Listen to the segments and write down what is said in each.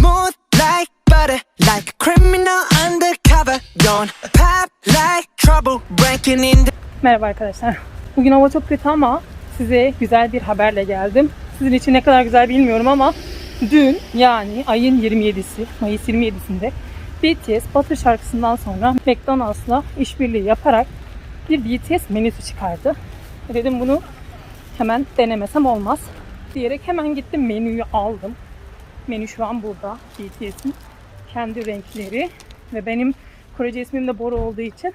Smooth like butter, like a criminal undercover. Don't pop like trouble, breaking in the Merhaba arkadaşlar. Bugün hava çok kötü ama size güzel bir haberle geldim. Sizin için ne kadar güzel bilmiyorum ama dün yani ayın 27'si, Mayıs 27'sinde BTS Batı şarkısından sonra McDonald's'la işbirliği yaparak bir BTS menüsü çıkardı. Dedim bunu hemen denemesem olmaz diyerek hemen gittim menüyü aldım. Menü şu an burada. BTS'in kendi renkleri ve benim Korece ismim de Bora olduğu için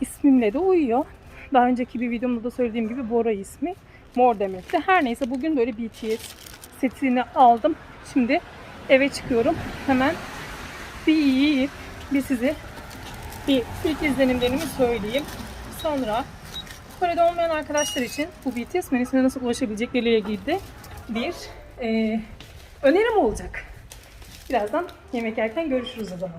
ismimle de uyuyor. Daha önceki bir videomda da söylediğim gibi Bora ismi mor demekti. Her neyse bugün böyle BTS setini aldım. Şimdi eve çıkıyorum. Hemen bir yiyip bir size bir ilk izlenimlerimi söyleyeyim. Sonra Kore'de olmayan arkadaşlar için bu BTS menüsüne nasıl ulaşabilecekleriyle ilgili bir e, önerim olacak. Birazdan yemek yerken görüşürüz o zaman.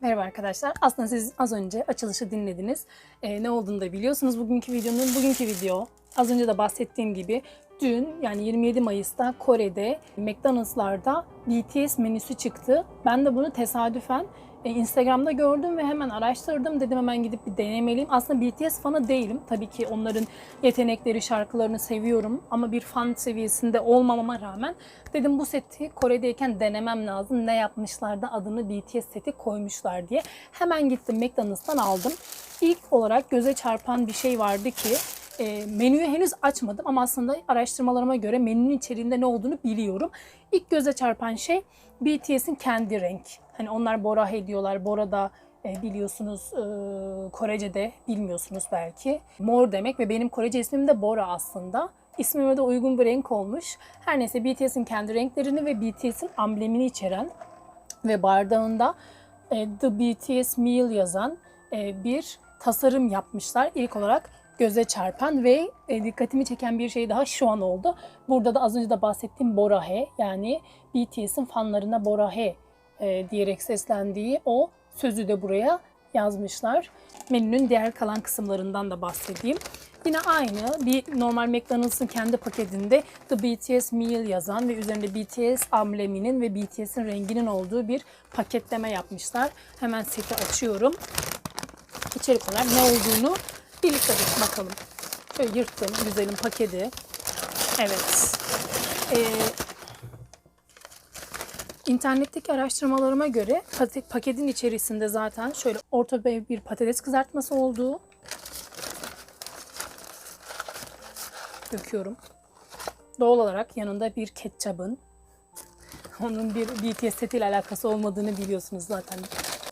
Merhaba arkadaşlar. Aslında siz az önce açılışı dinlediniz. Ee, ne olduğunu da biliyorsunuz bugünkü videonun. Bugünkü video az önce de bahsettiğim gibi dün yani 27 Mayıs'ta Kore'de McDonald'slarda BTS menüsü çıktı. Ben de bunu tesadüfen e, Instagram'da gördüm ve hemen araştırdım. Dedim hemen gidip bir denemeliyim. Aslında BTS fanı değilim. Tabii ki onların yetenekleri, şarkılarını seviyorum. Ama bir fan seviyesinde olmamama rağmen dedim bu seti Kore'deyken denemem lazım. Ne yapmışlar da adını BTS seti koymuşlar diye. Hemen gittim McDonald's'tan aldım. İlk olarak göze çarpan bir şey vardı ki e, menüyü henüz açmadım ama aslında araştırmalarıma göre menünün içeriğinde ne olduğunu biliyorum. İlk göze çarpan şey BTS'in kendi renk. Hani onlar Borahe diyorlar. Bora da e, biliyorsunuz e, Korece'de bilmiyorsunuz belki. Mor demek ve benim Korece ismim de Bora aslında. İsmime de uygun bir renk olmuş. Her neyse BTS'in kendi renklerini ve BTS'in amblemini içeren ve bardağında e, The BTS Meal yazan e, bir tasarım yapmışlar. İlk olarak göze çarpan ve e, dikkatimi çeken bir şey daha şu an oldu. Burada da az önce de bahsettiğim Borahe yani BTS'in fanlarına Borahe e, diyerek seslendiği o sözü de buraya yazmışlar. Menünün diğer kalan kısımlarından da bahsedeyim. Yine aynı bir normal McDonald's'ın kendi paketinde The BTS Meal yazan ve üzerinde BTS ambleminin ve BTS'in renginin olduğu bir paketleme yapmışlar. Hemen seti açıyorum. İçerik olarak ne olduğunu birlikte bir bakalım. Şöyle yırttım güzelim paketi. Evet. Ee, İnternetteki araştırmalarıma göre paketin içerisinde zaten şöyle orta bir patates kızartması olduğu döküyorum. Doğal olarak yanında bir ketçabın onun bir BTS setiyle alakası olmadığını biliyorsunuz zaten.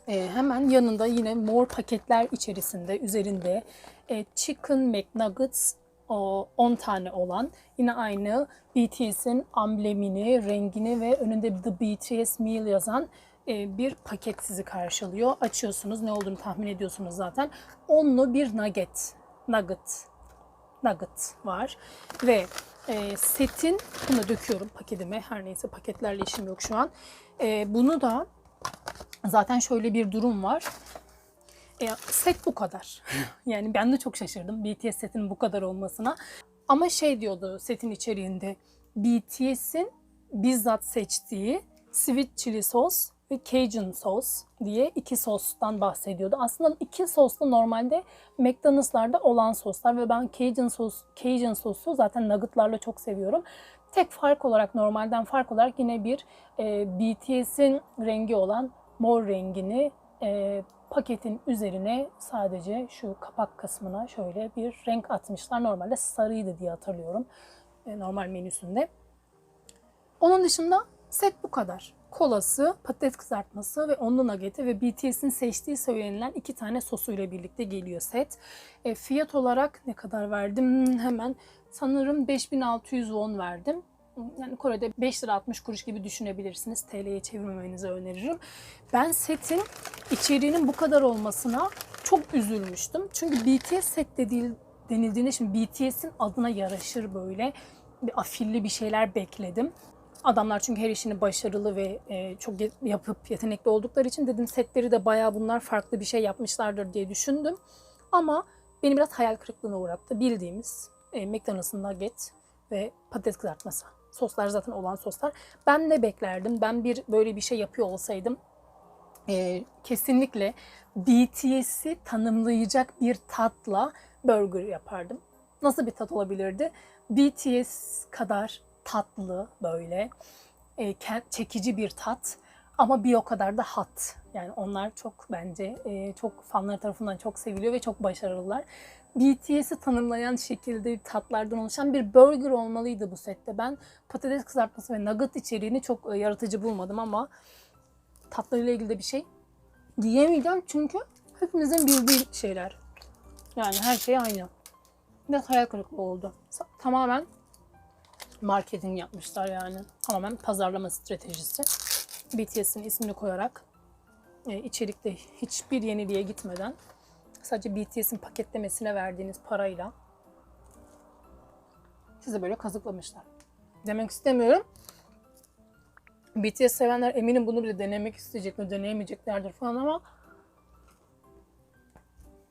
Ee, hemen yanında yine mor paketler içerisinde üzerinde e, Chicken McNuggets 10 tane olan yine aynı BTS'in amblemini, rengini ve önünde The BTS Meal yazan e, bir paket sizi karşılıyor. Açıyorsunuz ne olduğunu tahmin ediyorsunuz zaten. Onlu bir nugget. Nugget. Nugget var. Ve e, setin, bunu döküyorum paketime. Her neyse paketlerle işim yok şu an. E, bunu da zaten şöyle bir durum var. E, set bu kadar. Yani ben de çok şaşırdım BTS setinin bu kadar olmasına. Ama şey diyordu setin içeriğinde BTS'in bizzat seçtiği sweet chili sos ve Cajun sos diye iki sostan bahsediyordu. Aslında iki sos da normalde McDonald's'larda olan soslar ve ben Cajun sos Cajun sosu zaten nuggetlarla çok seviyorum. Tek fark olarak normalden fark olarak yine bir e, BTS'in rengi olan mor rengini e, paketin üzerine sadece şu kapak kısmına şöyle bir renk atmışlar. Normalde sarıydı diye hatırlıyorum e, normal menüsünde. Onun dışında set bu kadar. Kolası, patates kızartması ve onlu nugget'i ve BTS'in seçtiği söylenilen iki tane sosuyla birlikte geliyor set. E, fiyat olarak ne kadar verdim? Hmm, Hemen sanırım 5600 won verdim. Yani Kore'de 5 lira 60 kuruş gibi düşünebilirsiniz. TL'ye çevirmemenizi öneririm. Ben setin içeriğinin bu kadar olmasına çok üzülmüştüm. Çünkü BTS set dediği, denildiğinde şimdi BTS'in adına yaraşır böyle bir afilli bir şeyler bekledim. Adamlar çünkü her işini başarılı ve e, çok yapıp yetenekli oldukları için dedim setleri de bayağı bunlar farklı bir şey yapmışlardır diye düşündüm. Ama beni biraz hayal kırıklığına uğrattı. Bildiğimiz e, McDonald's'ın nugget ve patates kızartması Soslar zaten olan soslar. Ben ne beklerdim? Ben bir böyle bir şey yapıyor olsaydım e, kesinlikle BTS'i tanımlayacak bir tatla burger yapardım. Nasıl bir tat olabilirdi? BTS kadar tatlı böyle e, çekici bir tat ama bir o kadar da hot. Yani onlar çok bence e, çok fanlar tarafından çok seviliyor ve çok başarılılar. BTS'i tanımlayan şekilde tatlardan oluşan bir burger olmalıydı bu sette. Ben patates kızartması ve nugget içeriğini çok e, yaratıcı bulmadım ama tatlarıyla ilgili de bir şey diyemeyeceğim çünkü hepimizin bildiği şeyler. Yani her şey aynı. Biraz hayal kırıklığı oldu. Tamamen marketing yapmışlar yani. Tamamen pazarlama stratejisi. BTS'in ismini koyarak e, içerikte hiçbir yeniliğe gitmeden sadece BTS'in paketlemesine verdiğiniz parayla size böyle kazıklamışlar. Demek istemiyorum. BTS sevenler eminim bunu bile denemek isteyecekler, deneyemeyeceklerdir falan ama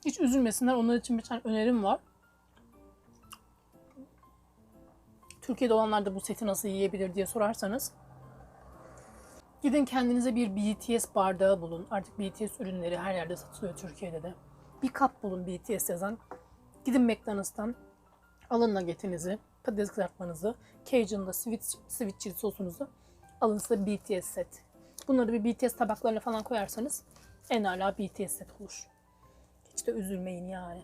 hiç üzülmesinler. Onlar için bir tane önerim var. Türkiye'de olanlar da bu seti nasıl yiyebilir diye sorarsanız gidin kendinize bir BTS bardağı bulun. Artık BTS ürünleri her yerde satılıyor Türkiye'de de. Bir kap bulun BTS yazan. Gidin McDonald's'tan alın nuggetinizi, patates kızartmanızı, Cajun'da sweet, sweet chili sosunuzu alın size BTS set. Bunları bir BTS tabaklarına falan koyarsanız en ala BTS set olur. Hiç de üzülmeyin yani.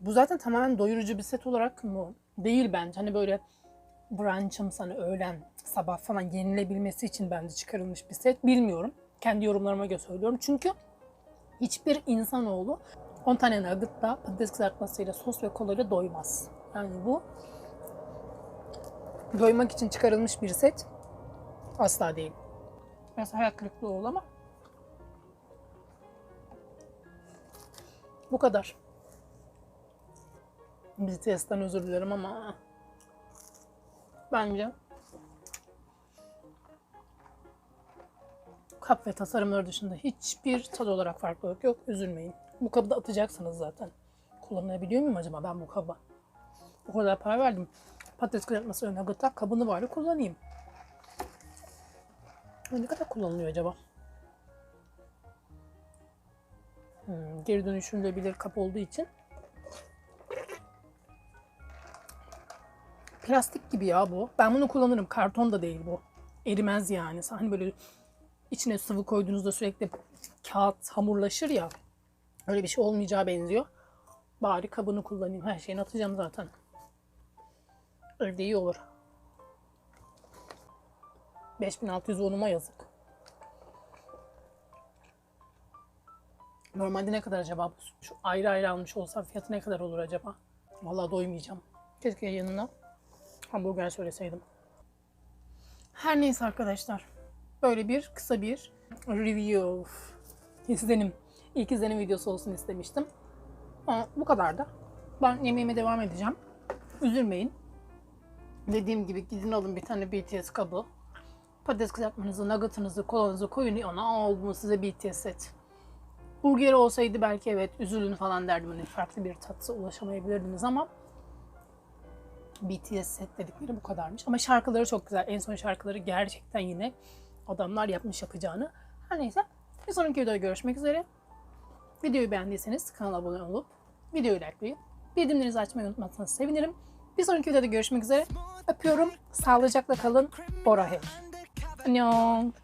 Bu zaten tamamen doyurucu bir set olarak mı? Değil bence. Hani böyle brunch'ım sana öğlen, sabah falan yenilebilmesi için bence çıkarılmış bir set. Bilmiyorum. Kendi yorumlarıma göre söylüyorum. Çünkü hiçbir insanoğlu 10 tane nuggetla patates kızartmasıyla sos ve kolayla doymaz. Yani bu doymak için çıkarılmış bir set asla değil. Biraz hayal kırıklığı oldu ama bu kadar. BTS'ten özür dilerim ama bence kap ve tasarımları dışında hiçbir tad olarak farklılık yok. Üzülmeyin. Bu kabı da atacaksınız zaten. Kullanabiliyor muyum acaba ben bu kaba? O kadar para verdim. Patates kızartması önüne gıtak kabını bari kullanayım. Ne kadar kullanılıyor acaba? Hmm, geri dönüştürülebilir kap olduğu için. Plastik gibi ya bu. Ben bunu kullanırım. Karton da değil bu. Erimez yani. Hani böyle içine sıvı koyduğunuzda sürekli kağıt hamurlaşır ya. Öyle bir şey olmayacağı benziyor. Bari kabını kullanayım. Her şeyini atacağım zaten. Öyle iyi olur. 5600 onuma yazık. Normalde ne kadar acaba? Şu ayrı ayrı almış olsam fiyatı ne kadar olur acaba? Vallahi doymayacağım. Keşke yanına hamburger söyleseydim. Her neyse arkadaşlar. Böyle bir kısa bir review izlenim. İlk izlenim videosu olsun istemiştim. Ama bu kadar da. Ben yemeğime devam edeceğim. Üzülmeyin. Dediğim gibi gidin alın bir tane BTS kabı. Patates kızartmanızı, nuggetınızı, kolanızı koyun ona. Oldu size BTS set. Burger olsaydı belki evet üzülün falan derdim. Hani farklı bir tatsa ulaşamayabilirdiniz ama BTS set dedikleri bu kadarmış. Ama şarkıları çok güzel. En son şarkıları gerçekten yine adamlar yapmış yapacağını. Her neyse bir sonraki videoda görüşmek üzere. Videoyu beğendiyseniz kanala abone olup videoyu likelayıp bildirimlerinizi açmayı unutmazsanız sevinirim. Bir sonraki videoda görüşmek üzere. Öpüyorum. Sağlıcakla kalın. Bora Hey. Annyeong.